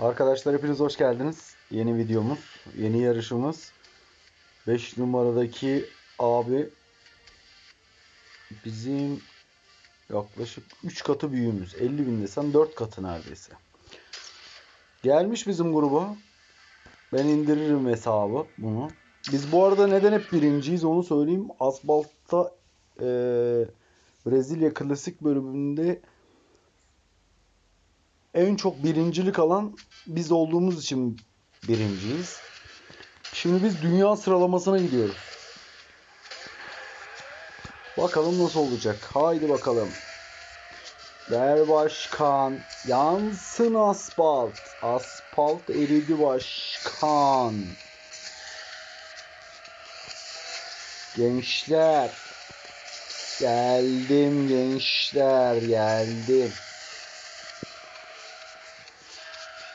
Arkadaşlar hepiniz hoş geldiniz. Yeni videomuz, yeni yarışımız. 5 numaradaki abi bizim yaklaşık 3 katı büyüğümüz. 50 bin desem 4 katı neredeyse. Gelmiş bizim gruba. Ben indiririm hesabı bunu. Biz bu arada neden hep birinciyiz onu söyleyeyim. Asfalt'ta eee Brezilya Klasik bölümünde en çok birincilik alan biz olduğumuz için birinciyiz. Şimdi biz dünya sıralamasına gidiyoruz. Bakalım nasıl olacak. Haydi bakalım. Ver başkan. Yansın asfalt. Asfalt eridi başkan. Gençler. Geldim gençler. Geldim.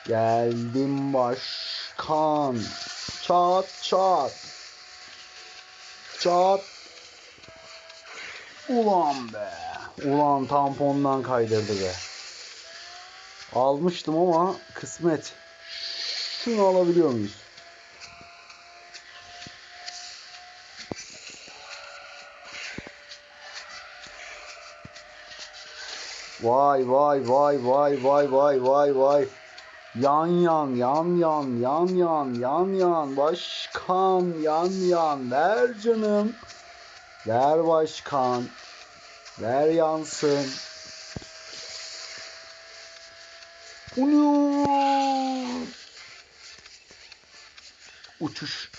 Geldim başkan. Çat çat. Çat. Ulan be. Ulan tampondan kaydırdı be. Almıştım ama kısmet. Şunu alabiliyor muyuz? Vay vay vay vay vay vay vay vay. Yan yan yan yan yan yan yan yan başkan yan yan ver canım. Ver başkan. Ver yansın. Unu. Uçuş.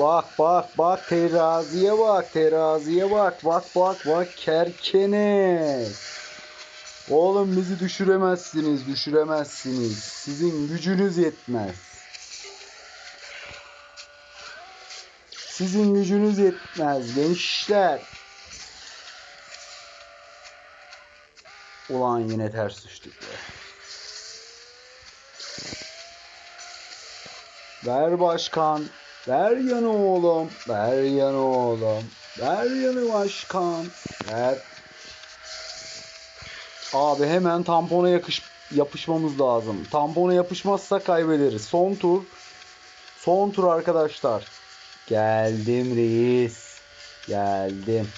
Bak bak bak teraziye bak teraziye bak bak bak bak kerkene. Oğlum bizi düşüremezsiniz düşüremezsiniz. Sizin gücünüz yetmez. Sizin gücünüz yetmez gençler. Ulan yine ters düştük be. Ver başkan. Ver yanı oğlum. Ver yanı oğlum. Ver yanı başkan. Ver. Abi hemen tampona yakış yapışmamız lazım. Tampona yapışmazsa kaybederiz. Son tur. Son tur arkadaşlar. Geldim reis. Geldim.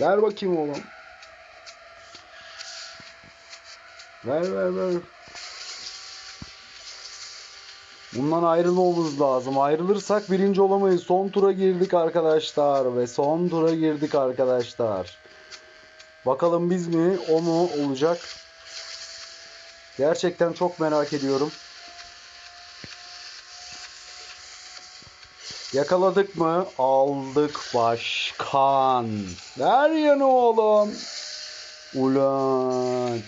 Ver bakayım oğlum. Ver ver ver. Bundan ayrılmamız lazım. Ayrılırsak birinci olamayız. Son tura girdik arkadaşlar. Ve son tura girdik arkadaşlar. Bakalım biz mi o mu olacak? Gerçekten çok merak ediyorum. Yakaladık mı? Aldık başkan. Ver yanı oğlum. Ulan.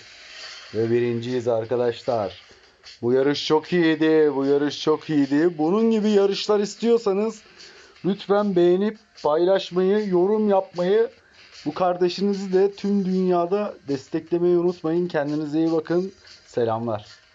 Ve birinciyiz arkadaşlar. Bu yarış çok iyiydi. Bu yarış çok iyiydi. Bunun gibi yarışlar istiyorsanız lütfen beğenip paylaşmayı, yorum yapmayı, bu kardeşinizi de tüm dünyada desteklemeyi unutmayın. Kendinize iyi bakın. Selamlar.